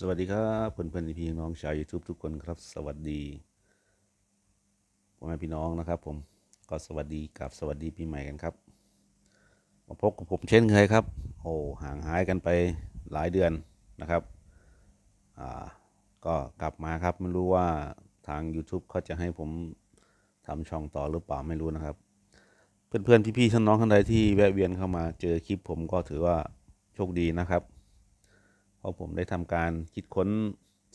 สวัสดีครับเพื่อนเพื่อนพี่น้องชาว YouTube ทุกคนครับ สวัสดีพ่อแม่พี่น้องนะครับ ผมก็สวัสดีกับสวัสดีปีใหม่กันครับมาพบกับผมเช่นเคยครับ โอ้ห่างหายกันไปหลายเดือนนะครับอ่าก็กลับมาครับไม่รู้ว่าทาง YouTube เขาจะให้ผมทำช่องต่อหรือเปล่าไม่รู้นะครับ เพื่อนเพื่อนพี่ๆท่านน้องท่านใดที่แวะเวียนเข้ามาเจอคลิปผมก็ถือว่าโชคดีนะครับ ราะผมได้ทำการคิดค้น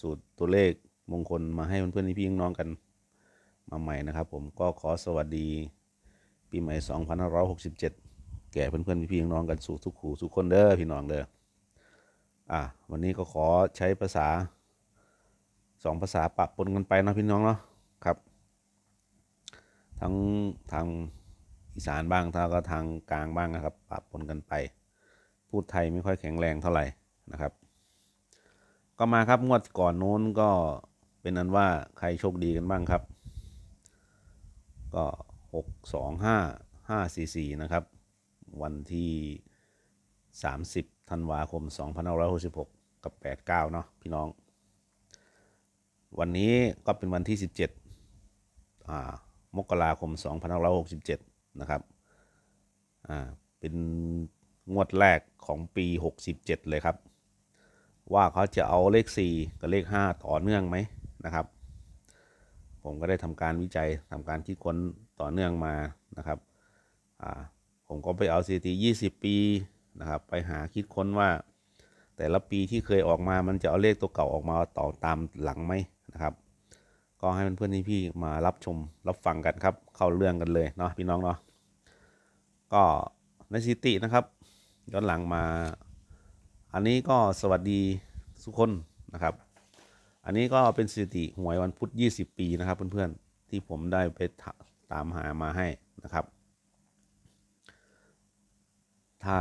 สูตรตัวเลขมงคลมาให้เพื่อนๆพี่น้องกันมาใหม่นะครับ ผมก็ขอสวัสดี ปีใหม่ 2567 แก่เพื่อนๆพี่น้องกันสู่ทุกขู่ทุกคนเด้อพี่น้องเด้ออะวันนี้ก็ขอใช้ภาษาสองภาษาปะปนกันไปเนาะพี่น้องเนาะครับ ทั้งทางอีสานบ้างทางก็ทางกลางบ้างนะครับปะปนกันไป พูดไทยไม่ค่อยแข็งแรงเท่าไหร่นะครับ ก็มาครับงวดก่อนโน้นก็เป็นนั้นว่าใครโชคดีกันบ้างครับ ก็หกสองห้าห้าสี่สี่นะครับ วันที่สามสิบธันวาคมสองพันห้าร้อยหกสิบหกกับแปดเก้าเนาะพี่น้อง วันนี้ก็เป็นวันที่สิบเจ็ดอ่ามกราคมสองพันห้าร้อยหกสิบเจ็ดนะครับอ่าเป็นงวดแรกของปีหกสิบเจ็ดเลยครับ ว่าเขาจะเอาเลข 4 กับเลข 5 ต่อเนื่องไหมนะครับ ผมก็ได้ทำการวิจัยทำการคิดค้นต่อเนื่องมานะครับผมก็ไปเอาสถิติ20 ปีนะครับไปหาคิดค้นว่าแต่ละปีที่เคยออกมา มันจะเอาเลขตัวเก่าออกมาต่อตามหลังไหมนะครับ ก็ให้เพื่อนๆพี่ๆมารับชมรับฟังกันครับ เข้าเรื่องกันเลยเนาะพี่น้องเนาะก็ในสถิตินะครับย้อนหลังมา อันนี้ก็สวัสดีทุกคนนะครับ อันนี้ก็เป็นสถิติหวยวันพุธ 20 ปีนะครับเพื่อนๆที่ผมได้ไปตามหามาให้นะครับ ถ้า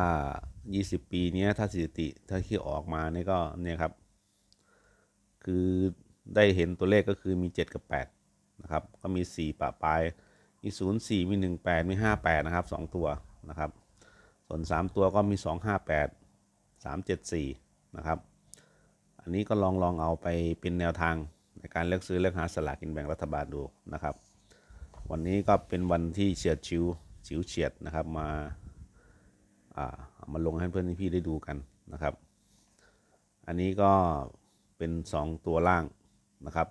20 ปีนี้ถ้าสถิติถ้าที่ออกมานี่ก็เนี่ยครับ คือได้เห็นตัวเลขก็คือมี 7 กับ 8 นะครับ ก็มี 4ปะปลาย มี 0 4 มี 1 8 มี 5 8 นะครับ 2 ตัวนะครับ ส่วน 3 ตัวก็มี 2 5 8 3 7 4 นะครับ อันนี้ก็ลองลองเอาไปเป็นแนวทางในการเลือกซื้อเลือกหาสลากกินแบ่งรัฐบาลดูนะครับ วันนี้ก็เป็นวันที่เฉียดชิวฉิวเฉียดนะครับมาอ่ามาลงให้เพื่อนพี่ได้ดูกันนะครับ อันนี้ก็เป็น 2 ตัวล่างนะครับ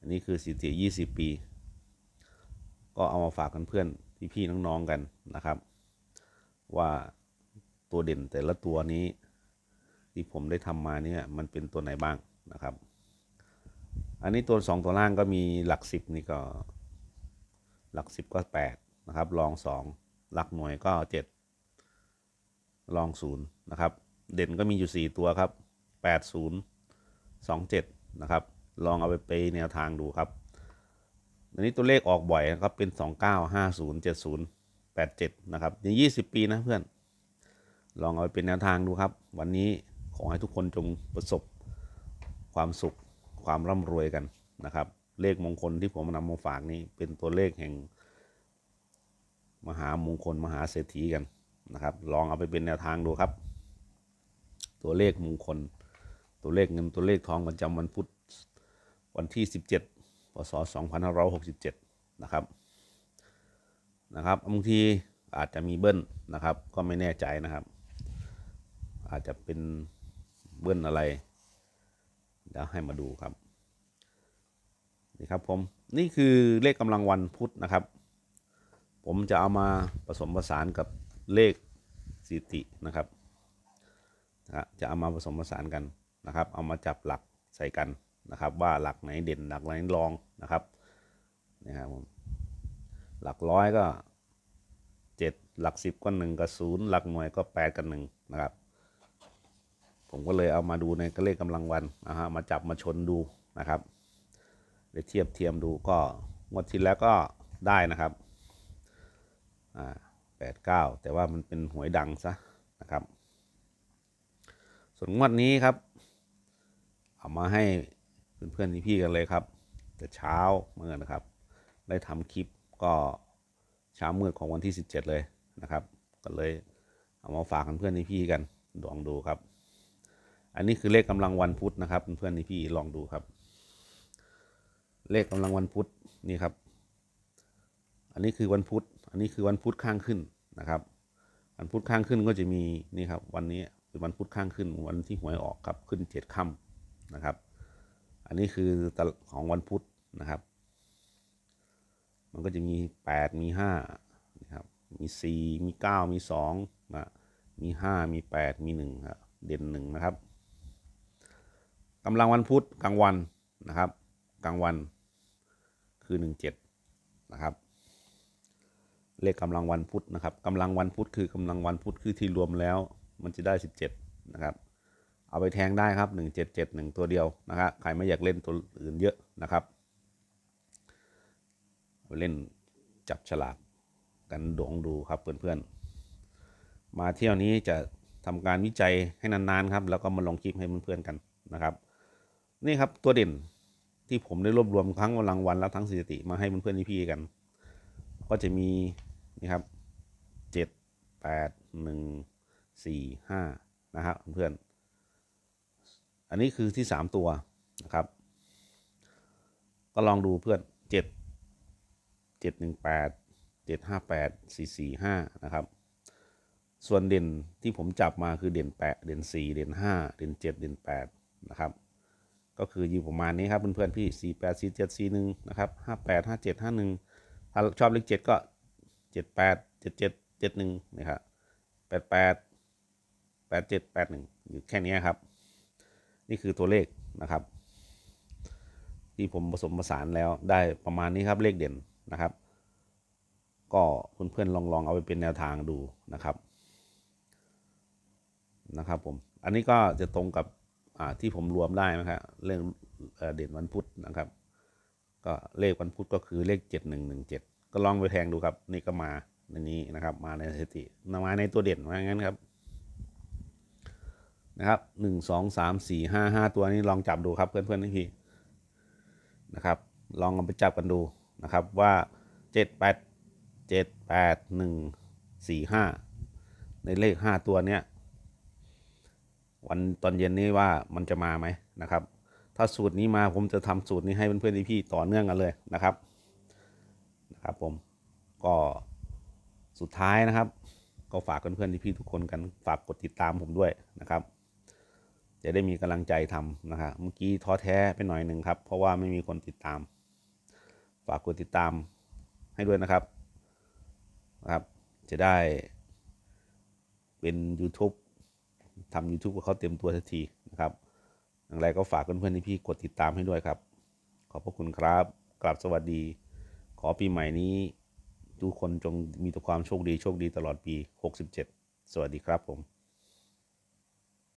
อันนี้คือสถิติ20 ปี ก็เอามาฝากกันเพื่อนพี่ๆน้องๆกันนะครับ ว่าตัวเด่นแต่ละตัวนี้ ที่ผมได้ทำมาเนี่ยมันเป็นตัวไหนบ้างนะครับ อันนี้ตัวสองตัวล่างก็มีหลักสิบนี่ก็หลักสิบก็แปดนะครับรองสองหลักหน่วยก็เจ็ดรองศูนย์นะครับ เด่นก็มีอยู่สี่ตัวครับแปดศูนย์สองเจ็ดนะครับ ลองเอาไปไปแนวทางดูครับ อันนี้ตัวเลขออกบ่อยนะครับเป็นสองเก้าห้าศูนย์เจ็ดศูนย์แปดเจ็ดนะครับยี่สิบปีนะเพื่อนลองเอาไปเป็นแนวทางดูครับ วันนี้ ขอให้ทุกคนจงประสบความสุขความร่ำรวยกันนะครับ เลขมงคลที่ผมนำมาฝากนี้เป็นตัวเลขแห่ง มหามงคลมหาเศรษฐีกันนะครับ ลองเอาไปเป็นแนวทางดูครับ ตัวเลขมงคล ตัวเลขเงินตัวเลขทองประจำวันพุธวันที่ 17พศ2567 นะครับนะครับบางทีอาจจะมีเบิ้ลนะครับ ก็ไม่แน่ใจนะครับ อาจจะเป็น เบิ้ลอะไรเดี๋ยวให้มาดูครับนี่ครับผมนี่คือเลขกำลังวันพุธนะครับ ผมจะเอามาผสมผสานกับเลขสิตินะครับจะเอามาผสมผสานกันนะครับ เอามาจับหลักใส่กันนะครับ ว่าหลักไหนเด่นหลักไหนรองนะครับนี่ครับผมหลักร้อยก็เจ็ดหลักสิบก็หนึ่งกับศูนย์หลักหน่วยก็แปดกับหนึ่งนะครับ ผมก็เลยเอามาดูในเลขกำลังวันนะฮะมาจับมาชนดูนะครับไปเทียบเทียมดูก็งวดที่แล้วก็ได้นะครับอ่าแปดเก้าแต่ว่ามันเป็นหวยดังซะนะครับ ส่วนงวดนี้ครับ เอามาให้เพื่อนๆพี่ๆกันเลยครับแต่เช้าเมื่อนะครับ ได้ทำคลิปก็เช้ามืดของวันที่ 17 เลยนะครับ ก็เลยเอามาฝากเพื่อนๆพี่ๆกันลองดูครับ อันนี้คือเลขกำลังวันพุธนะครับเพื่อนๆพี่ลองดูครับ เลขกำลังวันพุธนี่ครับ อันนี้คือวันพุธ อันนี้คือวันพุธข้างขึ้นนะครับ วันพุธข้างขึ้นก็จะมีนี่ครับ วันนี้เป็นวันพุธข้างขึ้นวันที่หวยออกครับขึ้นเจ็ดค่ำนะครับ อันนี้คือตของวันพุธนะครับ มันก็จะมีแปดมีห้านะครับ มีสี่มีเก้ามีสองนะมีห้ามีแปดมีหนึ่งครับเด่นหนึ่งนะครับ กำลังวันพุธกลางวันนะครับ กลางวันคือหนึ่งเจ็ดนะครับเลขกำลังวันพุธนะครับกำลังวันพุธคือกำลังวันพุธคือที่รวมแล้ว มันจะได้สิบเจ็ดนะครับ เอาไปแทงได้ครับหนึ่งเจ็ดเจ็ดหนึ่งตัวเดียวนะครับใครไม่อยากเล่นตัวอื่นเยอะนะครับไปเล่นจับฉลากกันดวงดูครับเพื่อนๆมาเที่ยวนี้จะทำการวิจัยให้นานๆครับ แล้วก็มาลงคลิปให้เพื่อนๆกันนะครับ นี่ครับตัวเด่นที่ผมได้รวบรวมทั้งรางวัลและทั้งสถิติมาให้เพื่อนๆพี่ๆกัน ก็จะมีนี่ครับเจ็ดแปดหนึ่งสี่ห้านะครับเพื่อนอันนี้คือที่สามตัวนะครับ ก็ลองดูเพื่อนเจ็ดเจ็ดหนึ่งแปดเจ็ดห้าแปดสี่สี่ห้านะครับ ส่วนเด่นที่ผมจับมาคือเด่นแปดเด่นสี่เด่นห้าเด่นเจ็ดเด่นแปดนะครับ ก็คืออยู่ประมาณนี้ครับเพื่อนๆพี่สี่แปดสี่เจ็ดสี่หนึ่งนะครับห้าแปดห้าเจ็ดห้าหนึ่งถ้าชอบเลขเจ็ดก็เจ็ดแปดเจ็ดเจ็ดเจ็ดหนึ่งนะครับแปดแปดแปดเจ็ดแปดหนึ่งอยู่แค่นี้ครับ นี่คือตัวเลขนะครับ ที่ผมผสมผสานแล้วได้ประมาณนี้ครับเลขเด่นนะครับ ก็เพื่อนๆลองลองเอาไปเป็นแนวทางดูนะครับนะครับผม อันนี้ก็จะตรงกับ ที่ผมรวมได้นะครับเรื่องเอเด่นวันพุธนะครับ ก็เลขวันพุธก็คือเลขเจ็ดหนึ่งหนึ่งเจ็ดก็ลองไปแทงดูครับ นี่ก็มาในนี้นะครับ มาในสถิติมาในตัวเด่นว่างั้นครับนะครับหนึ่งสองสามสี่ห้าห้าตัวนี้ลองจับดูครับเพื่อนเพื่อนพี่นะครับ ลองเอาไปจับกันดูนะครับว่าเจ็ดแปดเจ็ดแปดหนึ่งสี่ห้าในเลขห้าตัวเนี้ย วันตอนเย็นนี้ว่ามันจะมาไหมนะครับ ถ้าสูตรนี้มาผมจะทำสูตรนี้ให้เพื่อนๆพี่ๆต่อเนื่องกันเลยนะครับนะครับผมก็สุดท้ายนะครับ ก็ฝากเพื่อนๆพี่ๆทุกคนกันฝากกดติดตามผมด้วยนะครับ จะได้มีกำลังใจทำนะครับเมื่อกี้ท้อแท้ไปหน่อยหนึ่งครับ เพราะว่าไม่มีคนติดตาม ฝากกดติดตามให้ด้วยนะครับนะครับ จะได้เป็น YouTube ทำ YouTube กับเขาเต็มตัวทันทีนะครับอย่างไรก็ฝากเพื่อนๆที่พี่กดติดตามให้ด้วยครับ ขอบพระคุณครับกลับสวัสดี ขอปีใหม่นี้ ทุกคนจงมีแต่ความโชคดีโชคดีตลอดปี 67 สวัสดีครับผม